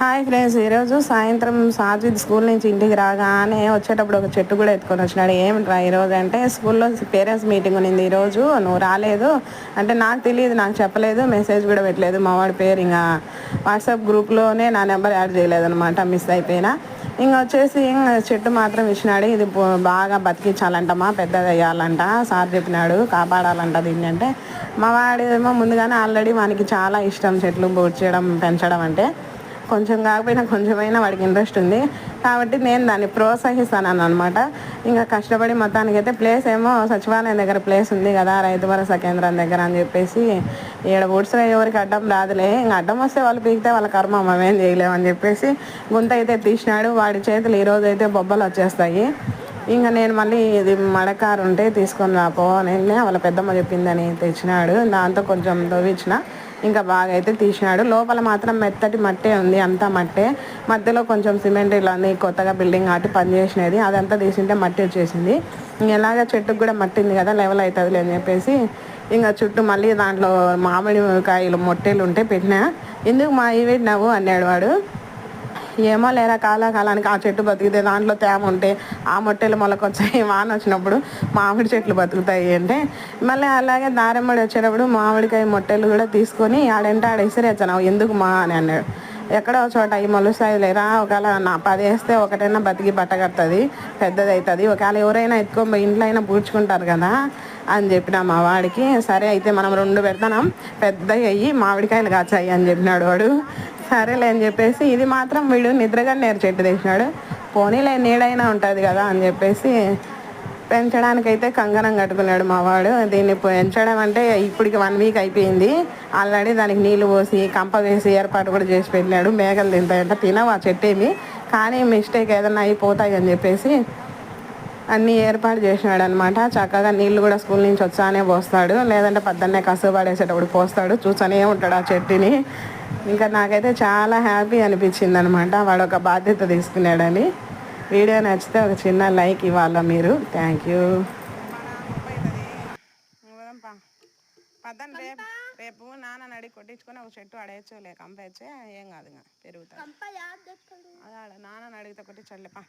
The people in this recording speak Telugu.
హాయ్ ఫ్రెండ్స్ ఈరోజు సాయంత్రం సాజిద్ స్కూల్ నుంచి ఇంటికి రాగానే వచ్చేటప్పుడు ఒక చెట్టు కూడా ఎత్తుకొని వచ్చినాడు. ఏమిట్రా ఈరోజు అంటే స్కూల్లో పేరెంట్స్ మీటింగ్ ఉన్నింది. ఈరోజు నువ్వు రాలేదు. అంటే నాకు తెలియదు నాకు చెప్పలేదు మెసేజ్ కూడా పెట్టలేదు. మా వాడి పేరు ఇంకా వాట్సాప్ గ్రూప్లోనే నా నెంబర్ యాడ్ చేయలేదనమాట మిస్ అయిపోయినా. ఇంకా వచ్చేసి ఇంకా చెట్టు మాత్రం ఇచ్చినాడు. ఇది బాగా బతికించాలంటమా పెద్దది అయ్యాలంట సార్ చెప్పినాడు కాపాడాలంట దీన్ని అంటే. మా వాడేమో ముందుగానే ఆల్రెడీ మనకి చాలా ఇష్టం చెట్లు బోడ్చేయడం పెంచడం అంటే. కొంచెం కాకపోయినా కొంచెమైనా వాడికి ఇంట్రెస్ట్ ఉంది. కాబట్టి నేను దాన్ని ప్రోత్సహిస్తాను అనమాట ఇంకా కష్టపడి మొత్తానికి అయితే ప్లేస్ ఏమో సచివాలయం దగ్గర ప్లేస్ ఉంది కదా రైతు భరోసా కేంద్రం దగ్గర అని చెప్పేసి ఈడ వుడ్స్లో ఎవరికి అడ్డం రాదులే. ఇంకా అడ్డం వస్తే వాళ్ళు పీకితే వాళ్ళ కర్మ మేమేం చేయలేమని చెప్పేసి గుంత అయితే తీసినాడు. వాడి చేతులు ఈరోజు అయితే బొబ్బలు వచ్చేస్తాయి. ఇంకా నేను మళ్ళీ ఇది మడకారు ఉంటే తీసుకొని రాపో అని వాళ్ళ పెద్దమ్మ చెప్పిందని తెచ్చినాడు. దాంతో కొంచెం తవ్వించిన ఇంకా బాగా అయితే తీసినాడు. లోపల మాత్రం మెత్తటి మట్టే ఉంది అంతా మట్టే. మధ్యలో కొంచెం సిమెంట్ ఇలా కొత్తగా బిల్డింగ్ ఆటి పని చేసినది. అదంతా తీసింటే మట్టి వచ్చేసింది. ఇంక ఎలాగ చెట్టుకు కూడా మట్టి ఉంది కదా లెవెల్ అవుతుంది అని చెప్పేసి ఇంకా చుట్టూ మళ్ళీ దాంట్లో మామిడికాయలు మొట్టేలు ఉంటే పెట్టినా. ఎందుకు మా ఇవి పెట్టినావు అన్నాడు వాడు. ఏమో లేరా కాలాకాలానికి ఆ చెట్టు బతికితే దాంట్లో తేమ ఉంటే ఆ మొట్టెలు మొలకొచ్చాయి వాన వచ్చినప్పుడు మామిడి చెట్లు బతుకుతాయి అంటే. మళ్ళీ అలాగే దారెమ్మడి వచ్చేటప్పుడు మామిడికాయ మొట్టెలు కూడా తీసుకొని ఆడంటే ఆడ ఇసిరేచ్చాను ఎందుకు మా అని అన్నాడు. ఎక్కడో చోట ఈ మొలుస్తాయి లేరా? ఒకవేళ నా పది వేస్తే ఒకటైనా బతికి బట్టగడుతుంది పెద్దది అవుతుంది ఒకవేళ ఎవరైనా ఎత్తుకొని ఇంట్లో అయినా పూడ్చుకుంటారు కదా అని చెప్పిన మా వాడికి. సరే అయితే మనం రెండు పెడతాం పెద్దవి అయ్యి మామిడికాయలు కాచాయి అని చెప్పినాడు వాడు. సరేలే అని చెప్పేసి ఇది మాత్రం వీడు నిద్రగా నేరు చెట్టు తెచ్చినాడు. పోనీలే నీడైనా ఉంటుంది కదా అని చెప్పేసి పెంచడానికైతే కంగణం కట్టుకున్నాడు మా వాడు. దీన్ని పెంచడం అంటే ఇప్పటికి వన్ వీక్ అయిపోయింది. ఆల్రెడీ దానికి నీళ్ళు పోసి కంప వేసి ఏర్పాటు కూడా చేసి పెట్టినాడు. మేకలు తింటాయంట తినవు ఆ చెట్టేమి? కానీ మిస్టేక్ ఏదైనా అయిపోతాయి అని చెప్పేసి అన్నీ ఏర్పాటు చేసినాడు అనమాట చక్కగా నీళ్ళు కూడా స్కూల్ నుంచి వచ్చానే పోస్తాడు. లేదంటే పద్దన్నే కసు పడేసేటప్పుడు పోస్తాడు. చూస్తూనే ఉంటాడు ఆ చెట్టుని. ఇంకా నాకైతే చాలా హ్యాపీ అనిపించింది అనమాట వాడు ఒక బాధ్యత తీసుకున్నాడని. వీడియో నచ్చితే ఒక చిన్న లైక్ ఇవ్వాలా మీరు? థ్యాంక్ యూ పద్దన్ రేపు రేపు నాన్న అడిగి కొట్టించుకొని ఒక చెట్టు అడేయచ్చు లేక కంపేచ్చే ఏం కాదు అదే నాన్న అడిగితే కొట్టించండి పా